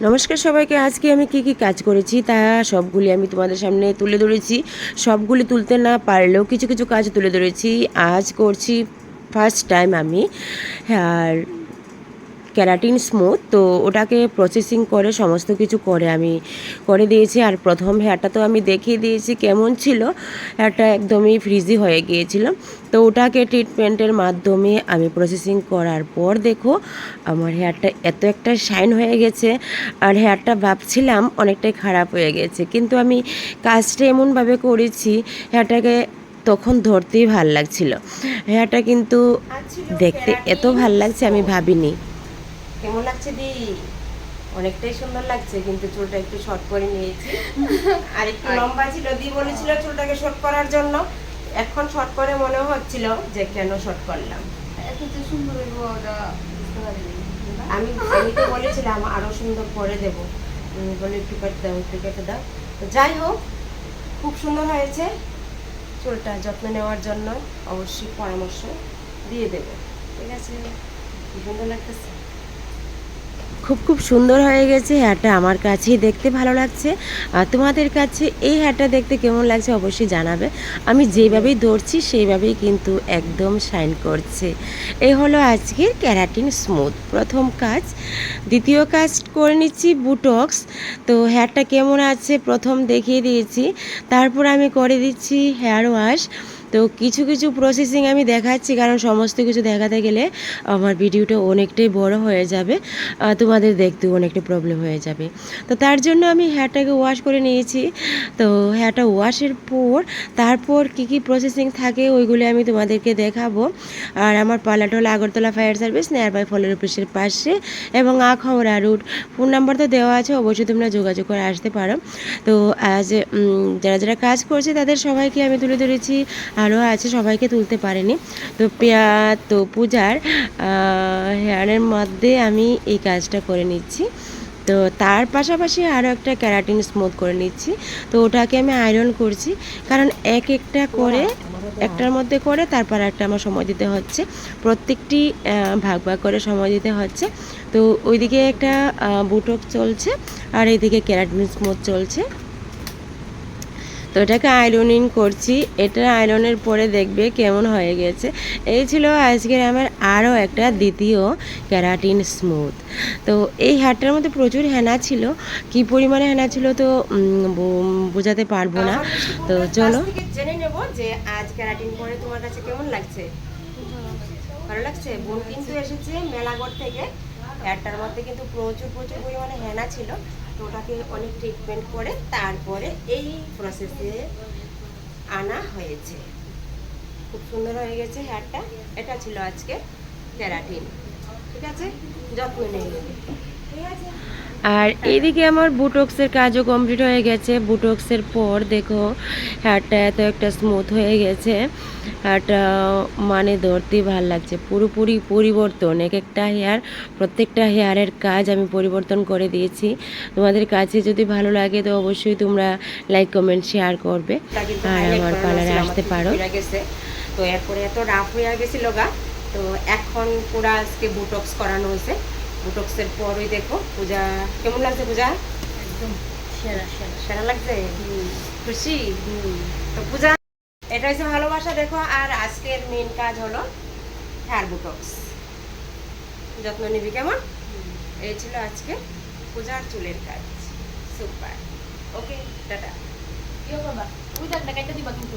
নমস্কার সবাইকে। আজকে আমি কি কি কাজ করেছি তা সবগুলি আমি তোমাদের সামনে তুলে ধরেছি। সবগুলি তুলতে না পারলেও কিছু কিছু কাজ তুলে ধরেছি। আজ করছি ফার্স্ট টাইম আমি। আর ক্যারাটিন স্মুথ তো ওটাকে প্রসেসিং করে সমস্ত কিছু করে আমি করে দিয়েছি। আর প্রথম হেয়ারটা তো আমি দেখিয়ে দিয়েছি কেমন ছিল। হেয়ারটা একদমই ফ্রিজি হয়ে গিয়েছিল। তো ওটাকে ট্রিটমেন্টের মাধ্যমে আমি প্রসেসিং করার পর দেখো আমার হেয়ারটা এত একটা শাইন হয়ে গেছে। আর হেয়ারটা ভাবছিলাম অনেকটাই খারাপ হয়ে গেছে। কিন্তু আমি কাজটা এমনভাবে করেছি হেয়ারটাকে তখন ধরতেই ভালো লাগছিল। হেয়ারটা কিন্তু দেখতে এত ভালো লাগছে আমি ভাবিনি। কেমন লাগছে দি অনেকটাই সুন্দর লাগছে কিন্তু চুলটা একটু শর্ট করে নিয়েছি। আর একটু লম্বা ছিল দি বলেছিল চুলটাকে শর্ট করার জন্য। এখন শর্ট করে মনে হচ্ছিল যে কেন শর্ট করলাম। আমি আমি তো বলেছিলাম আরও সুন্দর করে দেব। বলে একটু কেটে দাও একটু কেটে দাও। তো যাই হোক খুব সুন্দর হয়েছে। চুলটা যত্ন নেওয়ার জন্য অবশ্যই পরামর্শ দিয়ে দেবে। ঠিক আছে? কি সুন্দর লাগতেছে? খুব খুব সুন্দর হয়ে গেছে হেয়ারটা আমার কাছেই দেখতে ভালো লাগছে। আর তোমাদের কাছে এই হেয়ারটা দেখতে কেমন লাগছে অবশ্যই জানাবে। আমি যেভাবেই ধরছি সেইভাবেই কিন্তু একদম শাইন করছে। এই হলো আজকের ক্যারাটিন স্মুথ প্রথম কাজ, দ্বিতীয় কাজ করে নিচ্ছি বুটক্স। তো হেয়ারটা কেমন আছে? প্রথম দেখিয়ে দিয়েছি। তারপর আমি করে দিচ্ছি হেয়ার ওয়াশ তো কিছু কিছু প্রসেসিং আমি দেখাচ্ছি, কারণ সমস্ত কিছু দেখাতে গেলে আমার ভিডিওটা অনেকটাই বড় হয়ে যাবে তোমাদের দেখতেও অনেকটা প্রবলেম হয়ে যাবে। তো তার জন্য আমি হেয়ারটাকে ওয়াশ করে নিয়েছি। তো হেয়ারটা ওয়াশের পর তারপর কি কি প্রসেসিং থাকে ওইগুলি আমি তোমাদেরকে দেখাবো। আর আমার পার্লারটা হলো Agartala fire service nearby ফলের অফিসের পাশে এবং আখাউড়া রুট ফোন নাম্বার তো দেওয়া আছে, অবশ্যই তোমরা যোগাযোগ করে আসতে পারো। তো আজ যারা যারা কাজ করছে তাদের সবাইকে আমি তুলে ধরেছি। আরও আছে, সবাইকে তুলতে পারেনি। তো পেয়া তো পূজার হেয়ারের মধ্যে আমি এই কাজটা করে নিচ্ছি। তো তার পাশাপাশি আরও একটা ক্যারাটিন স্মুথ করে নিচ্ছি। তো ওটাকে আমি আয়রন করছি, কারণ এক একটা করে, একটার মধ্যে করে তারপর একটা আমার সময় দিতে হচ্ছে। প্রত্যেকটি ভাগ ভাগ করে সময় দিতে হচ্ছে। তো ওইদিকে একটা বুটক চলছে, আর এইদিকে ক্যারাটিন স্মুথ চলছে। তো এটাকে আয়রনিং করছি। এটা আয়রনের পরে দেখবে কেমন হয়ে গেছে। এই ছিল আজকের আমার আরও একটা দ্বিতীয় ক্যারাটিন স্মুথ। তো এই হেয়ারটার মধ্যে প্রচুর হেনা ছিল। কি পরিমাণে হেনা ছিল তো বোঝাতে পারব না। তো চলো। জেনে নেব যে আজ ক্যারাটিন পরে তোমার কাছে কেমন লাগছে। ভালো লাগছে? বোন কিন্তু এসেছে মেলাগড় থেকে। হেয়ারটার মধ্যে কিন্তু প্রচুর প্রচুর পরিমাণে হেনা ছিল। তো ওটাকে অনেক ট্রিটমেন্ট করে তারপরে এই প্রসেসে আনা হয়েছে। খুব সুন্দর হয়ে গেছে হেয়ারটা এটা ছিল আজকে ক্যারাটিন ঠিক আছে? যত্ন নেই ঠিক আছে? আর এদিকে আমার বুটক্সের কাজও কমপ্লিট হয়ে গেছে। বুটক্সের পর দেখো হেয়ারটা এত একটা স্মুথ হয়ে গেছে। হেয়ারটা মানে ধরতেই ভালো লাগছে। পুরোপুরি পরিবর্তন এক একটা হেয়ার প্রত্যেকটা হেয়ারের কাজ আমি পরিবর্তন করে দিয়েছি। তোমাদের কাছে যদি ভালো লাগে তো অবশ্যই তোমরা লাইক কমেন্ট শেয়ার করবে। আর আমার পার্লারে আসতে পারো। তো এরপরে এত রাফ হয়ে গেছিল গা। তো এখন পুরা আজকে বুটক্স করানো হয়েছে। বুটক্সের পরই দেখো পূজা কেমন লাগছে পূজা? একদম সেরা সেরা। সেরা লাগছে? খুশি? তো পূজা এটা হচ্ছে ভালোবাসা, দেখো। আর আজকের মেন কাজ হলো হেয়ার বুটক্স যত্ন নিবি কেমন? এই ছিল আজকে পূজার চুলের কাজ। Super okay tata. ইয়ে বাবা ওই দাগটা কাইটা দিবা কিন্তু।